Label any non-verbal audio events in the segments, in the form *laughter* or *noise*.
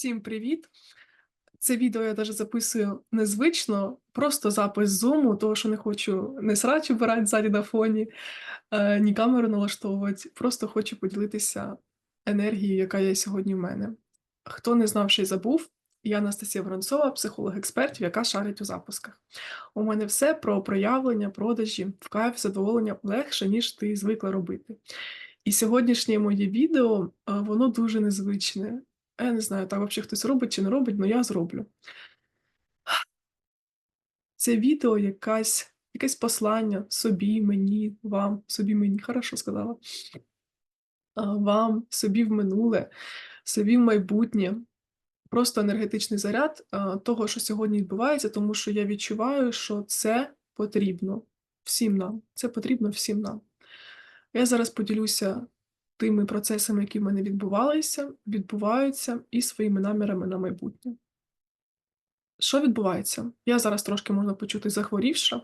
Всім привіт! Це відео я даже записую незвично, просто запис зуму, того що не хочу не срач вбирати ззаді на фоні, е, ні камеру налаштовувати. Просто хочу поділитися енергією, яка є сьогодні в мене. Хто не знав, ще й забув, я Анастасія Воронцова, психолог-експерт, яка шарить у запусках. У мене все про проявлення, продажі, в кайф, задоволення легше, ніж ти звикла робити. І сьогоднішнє моє відео, е, воно дуже незвичне. Я не знаю, так взагалі хтось робить чи не робить, але я зроблю. Це відео якась, якесь послання собі, мені, вам, собі мені, хорошо сказала. Вам, собі в минуле, собі в майбутнє. Просто енергетичний заряд того, що сьогодні відбувається, тому що я відчуваю, що це потрібно всім нам. Це потрібно всім нам. Я зараз поділюся тими процесами, які в мене відбувалися, відбуваються, і своїми намірами на майбутнє. Що відбувається? Я зараз трошки можна почути захворівша.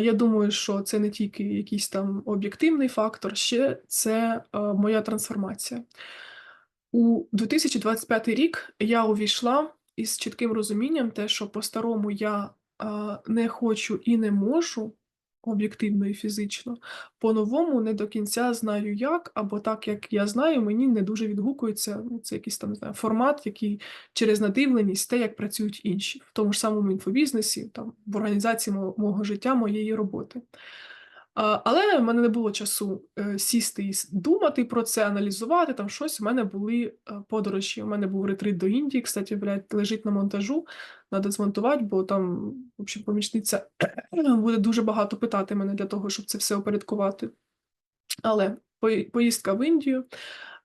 Я думаю, що це не тільки якийсь там об'єктивний фактор, ще це моя трансформація. У 2025 рік я увійшла із чітким розумінням, те, що по-старому я не хочу і не можу об'єктивно і фізично. По-новому не до кінця знаю як, або так, як я знаю, мені не дуже відгукується. Ну, це якийсь там не знаю, формат, який через надивленість, те, як працюють інші, в тому ж самому інфобізнесі, там в організації мого, життя, моєї роботи. Але в мене не було часу е, сісти і думати про це, аналізувати там щось. У мене були е, подорожі. У мене був ретрит до Індії, кстати, блядь, лежить на монтажу. Треба змонтувати, бо там, в общем, помічниця *clears throat* буде дуже багато питати мене для того, щоб це все опорядкувати. Але поїздка в Індію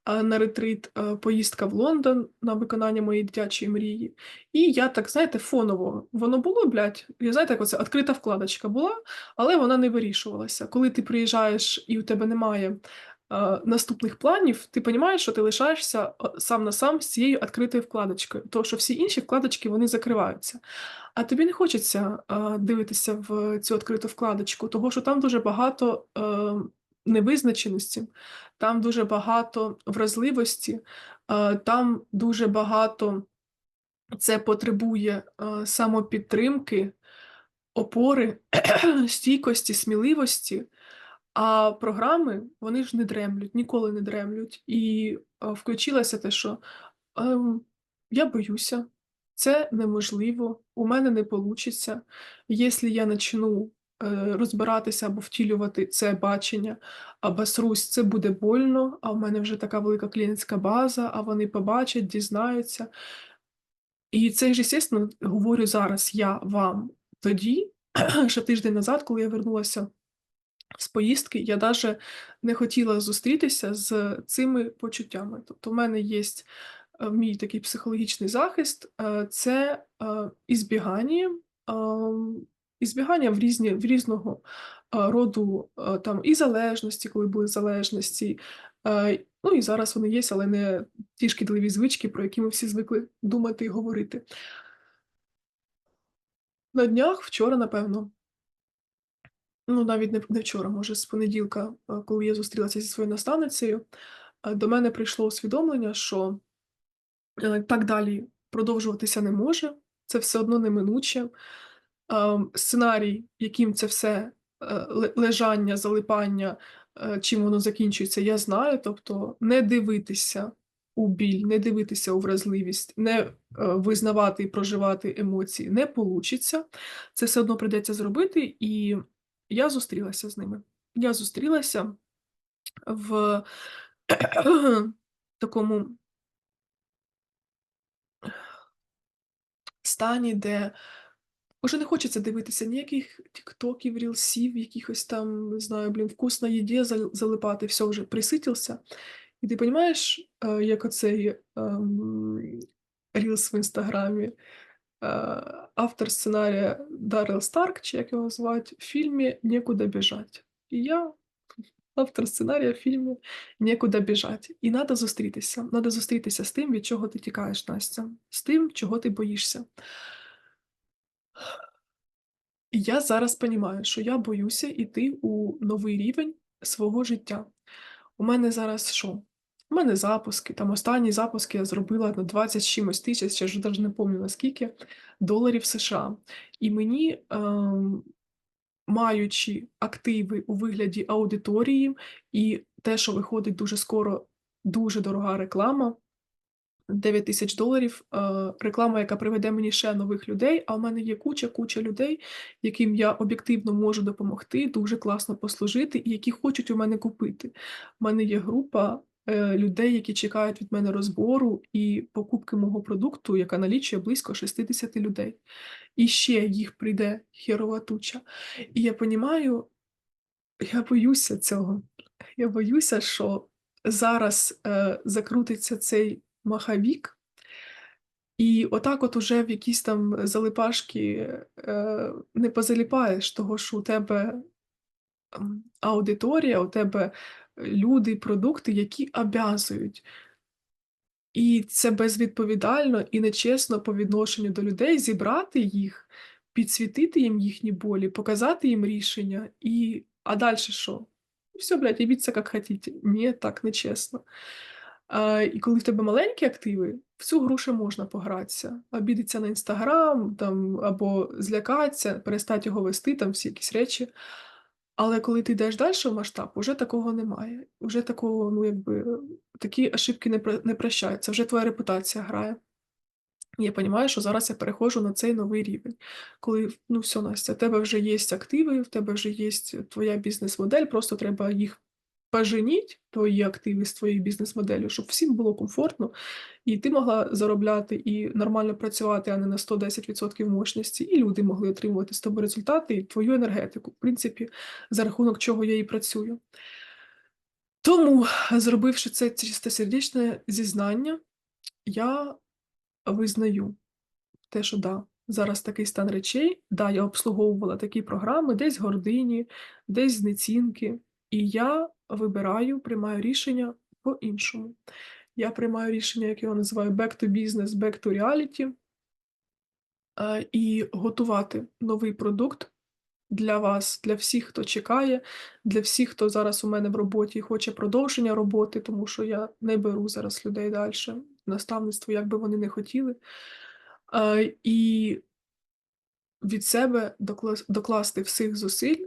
на ретрит, поїздка в Лондон на виконання моєї дитячої мрії. І я так, знаєте, фоново воно було, блядь, і знаєте, як оце відкрита вкладочка була, але вона не вирішувалася. Коли ти приїжджаєш і у тебе немає а, наступних планів, ти розумієш, що ти лишаєшся сам на сам з цією відкритою вкладочкою, тому що всі інші вкладочки вони закриваються. А тобі не хочеться а, дивитися в цю відкриту вкладочку, тому що там дуже багато е, невизначеності, там дуже багато вразливості, е, там дуже багато це потребує е, самопідтримки, опори, *clears throat* стійкості, сміливості. А програми вони ж не дремлють, ніколи не дремлють. І е, включилося те, що ем, я боюся, це неможливо, у мене не вийде. Якщо я почну е, розбиратися або втілювати це бачення, або срусь, це буде больно, а в мене вже така велика клієнтська база, а вони побачать, дізнаються. І це ж, звісно, говорю зараз я вам. Тоді, *clears throat* ще тиждень назад, коли я вернулася з поїздки, я навіть не хотіла зустрітися з цими почуттями. Тобто, в мене є е, мій такий психологічний захист, е, це е, ізбігання, ем, ізбігання в різні, в різного е, роду е, там і залежності, коли були залежності. е, Ну і зараз вони є, але не ті шкідливі звички, про які ми всі звикли думати і говорити. На днях, вчора, напевно, ну навіть не, не вчора, може, з понеділка, коли я зустрілася зі своєю наставницею, до мене прийшло усвідомлення, що так далі продовжуватися не може, це все одно неминуче. Ем, Сценарій, яким це все е, лежання, залипання, е, чим воно закінчується, я знаю. Тобто не дивитися у біль, не дивитися у вразливість, не е, визнавати і проживати емоції не получиться. Це все одно прийдеться зробити, і я зустрілася з ними. Я зустрілася в *clears throat* такому стані, де Уже не хочеться дивитися ніяких тіктоків, рілсів, якихось там, не знаю, блін, вкусна зал- залипати, все вже приситився. І ти розумієш, е, як оцей ем, рілс в інстаграмі, е, автор сценарія Даррел Старк, чи як його звати, в фільмі Нікуди біжать. І я автор сценарія в фільмі Нікуди біжать. І треба зустрітися. Треба зустрітися з тим, від чого ти тікаєш, Настя, з тим, чого ти боїшся. Я зараз розумію, що я боюся йти у новий рівень свого життя. У мене зараз що? У мене запуски, там останні запуски я зробила на 20 чимось тисяч, я вже навіть не пам'ятаю наскільки, доларів США. І мені, ем, маючи активи у вигляді аудиторії і те, що виходить дуже скоро дуже дорога реклама, 9 тисяч доларів, е, реклама, яка приведе мені ще нових людей, а в мене є куча-куча людей, яким я об'єктивно можу допомогти, дуже класно послужити і які хочуть у мене купити. У мене є група, е, людей, які чекають від мене розбору і покупки мого продукту, яка налічує близько 60 людей. І ще їх прийде херова туча. І я понімаю, я боюся цього. Я боюся, що зараз, е, закрутиться цей маховік, і отак от уже в якісь там залипашки, е, не позаліпаєш, того що у тебе, аудиторія, у тебе люди, продукти, які обязують. І це безвідповідально і нечесно по відношенню до людей зібрати їх, підсвітити їм їхні болі, показати їм рішення і а дальше що? Всё, блядь, ебіться як хотите. Ні, так нечесно. І коли в тебе маленькі активи, в цю гру ще можна погратися, обідеться на Інстаграм там або злякатися, перестать його вести, там всі якісь речі. Але коли ти йдеш дальше в масштаб, уже такого немає. Уже такого, ну, якби, такі ошибки не не прощаються, вже твоя репутація грає. І я понімаю, що зараз я переходжу на цей новий рівень, коли, ну, всьо, Настя, в тебе вже єсть активи, в тебе вже єсть твоя бізнес-модель, просто треба їх поженіть, твої активи з твоєю бізнес-моделлю, щоб всім було комфортно, і ти могла заробляти і нормально працювати, а не на 110% мощності, і люди могли отримувати з тобою результати і твою енергетику, в принципі, за рахунок чого я і працюю. Тому, зробивши це чистосердечне зізнання, я визнаю те, що да, зараз такий стан речей. Да, я обслуговувала такі програми, десь гордині, десь знецінки, і я вибираю, приймаю рішення по-іншому. Я приймаю рішення, як я називаю back to business, back to reality, і готувати новий продукт для вас, для всіх, хто чекає, для всіх, хто зараз у мене в роботі і хоче продовження роботи, тому що я не беру зараз людей в наставництво, як би вони не хотіли. І від себе докласти всіх зусиль,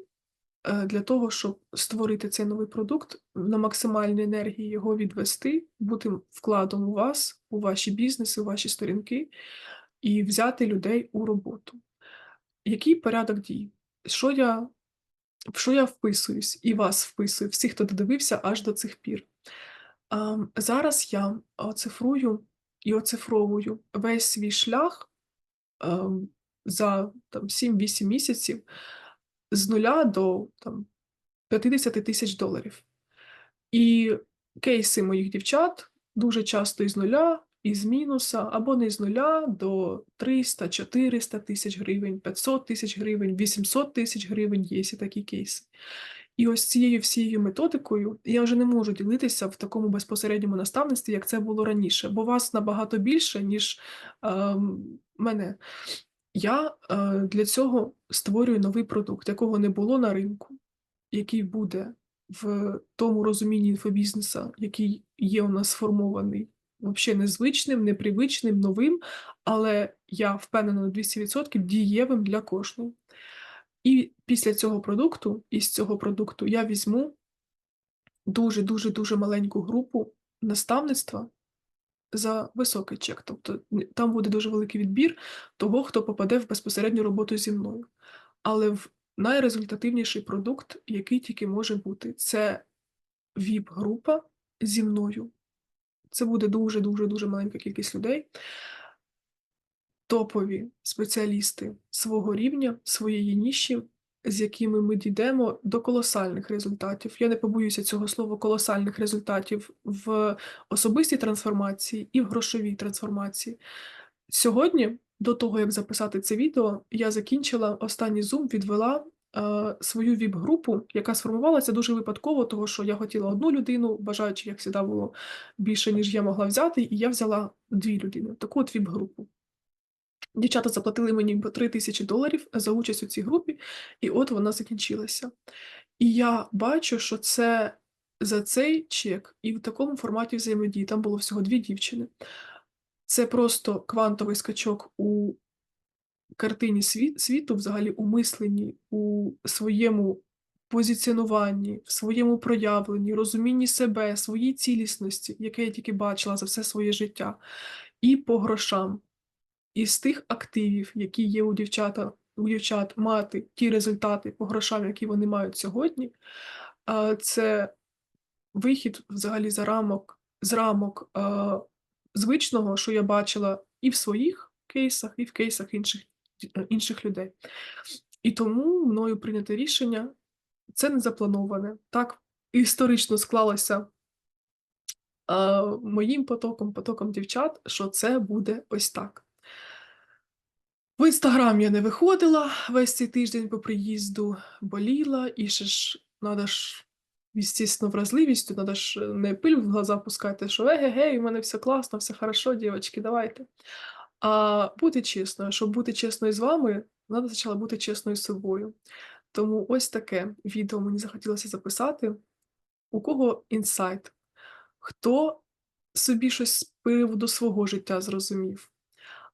для того, щоб створити цей новий продукт, на максимальній енергії його відвести, бути вкладом у вас, у ваші бізнеси, у ваші сторінки, і взяти людей у роботу. Який порядок дій? Що я в що я вписуюсь і вас вписую, всіх, хто додивився аж до цих пір. Зараз я оцифрую і оцифровую весь свій шлях, за там 7-8 місяців з нуля до там 50 тисяч доларів. І кейси моїх дівчат дуже часто із нуля, із мінуса, або не з нуля до 300-400 тисяч гривень, 500 тисяч гривень, 800 тисяч гривень, є і такі кейси. І ось цією всією методикою я вже не можу ділитися в такому безпосередньому наставництві, як це було раніше, бо вас набагато більше, ніж е, мене. Я е, для цього створюю новий продукт, якого не було на ринку, який буде в тому розумінні інфобізнеса, який є у нас сформований, взагалі незвичним, непривичним, новим, але я впевнена на 200% дієвим для кожного. І після цього продукту, із цього продукту я візьму дуже дуже дуже маленьку групу наставництва за високий чек. Тобто там буде дуже великий відбір того, хто попаде в безпосередню роботу зі мною. Але в найрезультативніший продукт, який тільки може бути, це ВІП-група зі мною. Це буде дуже-дуже дуже маленька кількість людей. Топові спеціалісти свого рівня, своєї ніші, з якими ми дійдемо до колосальних результатів. Я не побоюся цього слова колосальних результатів в особистій трансформації і в грошовій трансформації. Сьогодні, до того як записати це відео, я закінчила останній зум, відвела е, свою віп-групу, яка сформувалася дуже випадково, того що я хотіла одну людину, бажаючи, як завжди, було більше, ніж я могла взяти, і я взяла дві людини, таку от віп-групу. Дівчата заплатили мені по 3 тисячі доларів за участь у цій групі, і от вона закінчилася. І я бачу, що це за цей чек і в такому форматі взаємодії, там було всього 2 дівчини. Це просто квантовий скачок у картині сві світу, взагалі у мисленні, у своєму позиціонуванні, в своєму проявленні, розумінні себе, своїй цілісності, яке я тільки бачила за все своє життя, і по грошам. Із тих активів, які є у дівчата у дівчат, мати ті результати по грошам, які вони мають сьогодні, це вихід взагалі за рамок з рамок, звичного, що я бачила і в своїх кейсах, і в кейсах інших інших людей. І тому мною прийняте рішення це не заплановане. Так історично склалося моїм потоком, потоком дівчат, що це буде ось так. В Інстаграм я не виходила весь цей тиждень по приїзду, боліла, і ще ж надо ж, естественно, вразливістю, надо ж не пиль в глаза пускати, що ге-ге-ге, у мене все класно, все хорошо, дівочки, давайте. А бути чесною. Щоб бути чесною з вами, надо спочатку бути чесною з собою. Тому ось таке відео мені захотілося записати. У кого інсайт? Хто собі щось з приводу свого життя зрозумів?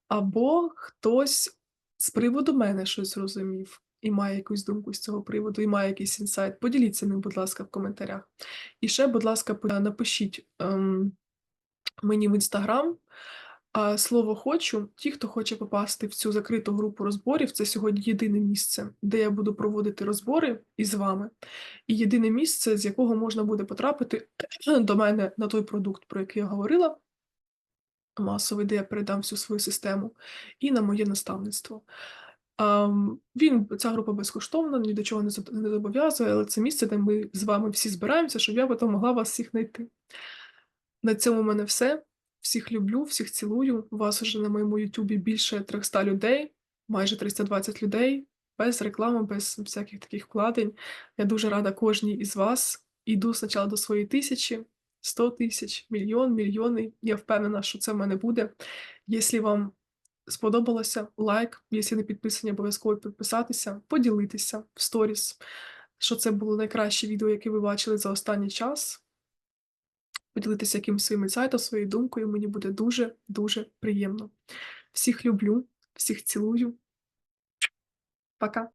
Або хтось з приводу мене щось зрозумів і має якусь думку з цього приводу, і має якийсь інсайт. Поділіться ним, будь ласка, в коментарях. І ще, будь ласка, напишіть, ем, мені в Інстаграм, а, слово "хочу". Ті, хто хоче попасти в цю закриту групу розборів, це сьогодні єдине місце, де я буду проводити розбори із вами, і єдине місце, з якого можна буде потрапити *clears throat* до мене на той продукт, про який я говорила масовий, де я передам всю свою систему, і на моє наставництво. Ам, він ця група безкоштовна, ні до чого не зобов'язує, але це місце, де ми з вами всі збираємося, щоб я потім могла вас всіх знайти. На цьому в мене все. Всіх люблю, всіх цілую. У вас уже на моєму "Ютубі" більше 300 людей, майже 320 людей, без реклами, без всяких таких вкладень. Я дуже рада кожній із вас. Іду спочатку до своєї тисячі, 100 тисяч, мільйон, мільйони. Я впевнена, що це в мене буде. Якщо вам сподобалося, лайк, якщо не підписані, обов'язково підписатися, поділитися в сторіс, що це було найкраще відео, яке ви бачили за останній час. Поділитися якимось своїм інсайтом, своєю думкою, мені буде дуже-дуже приємно. Всіх люблю, всіх цілую. Пока.